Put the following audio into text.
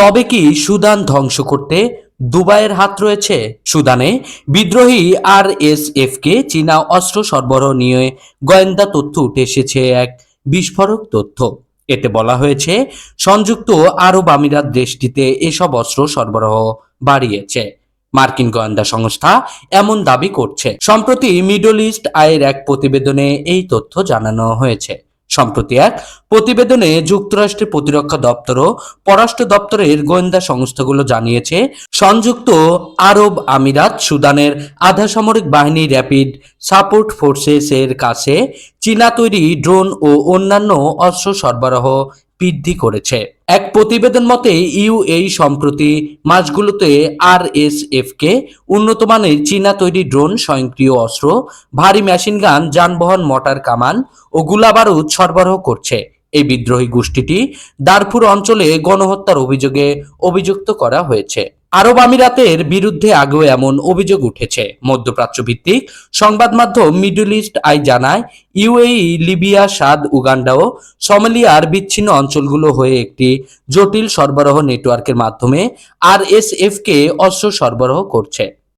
তবে কি সুদান ধ্বংস করতে দুবাইয়ের হাত রয়েছে? সুদানে বিদ্রোহী আর এস কে চীনা অস্ত্র সরবরাহ নিয়ে গোয়েন্দা তথ্য উঠে এসেছে এক বিস্ফোরক তথ্য। এতে বলা হয়েছে, সংযুক্ত আরব আমিরাত দেশটিতে এসব অস্ত্র সরবরাহ বাড়িয়েছে। মার্কিন গোয়েন্দা সংস্থা এমন দাবি করছে। সম্প্রতি মিডল ইস্ট আয়ের এক প্রতিবেদনে এই তথ্য জানানো হয়েছে। সম্প্রতি এক প্রতিবেদনে যুক্তরাষ্ট্রের প্রতিরক্ষা দপ্তর ও পররাষ্ট্র দপ্তরের গোয়েন্দা সংস্থাগুলো জানিয়েছে, সংযুক্ত আরব আমিরাত সুদানের আধা সামরিক বাহিনী র্যাপিড সাপোর্ট ফোর্সেসের কাছে চীনা তৈরি ড্রোন ও অন্যান্য অস্ত্র সরবরাহ বৃদ্ধি করেছে। এক প্রতিবেদন মতে ইউএই সম্প্রতি মাসগুলোতে আর এস কে উন্নত মানের চীনা তৈরি ড্রোন, স্বয়ংক্রিয় অস্ত্র, ভারী মেশিনগান, যানবাহন, মোটর কামান ও গুলাবারুদ সরবরাহ করছে। এই বিদ্রোহী গোষ্ঠীটি দারফুর অঞ্চলে গণহত্যার অভিযোগে অভিযুক্ত করা হয়েছে। আরব আমিরাতের বিরুদ্ধে আগেও এমন অভিযোগ উঠেছে। মধ্যপ্রাচ্য ভিত্তিক সংবাদ মাধ্যম মিডল ইস্ট আই জানায়, ইউএই, লিবিয়া, সাদ, উগান্ডা ও সোমালিয়ার বিচ্ছিন্ন অঞ্চলগুলো হয়ে একটি জটিল সরবরাহ নেটওয়ার্কের মাধ্যমে আর কে অস্ত্র সরবরাহ করছে।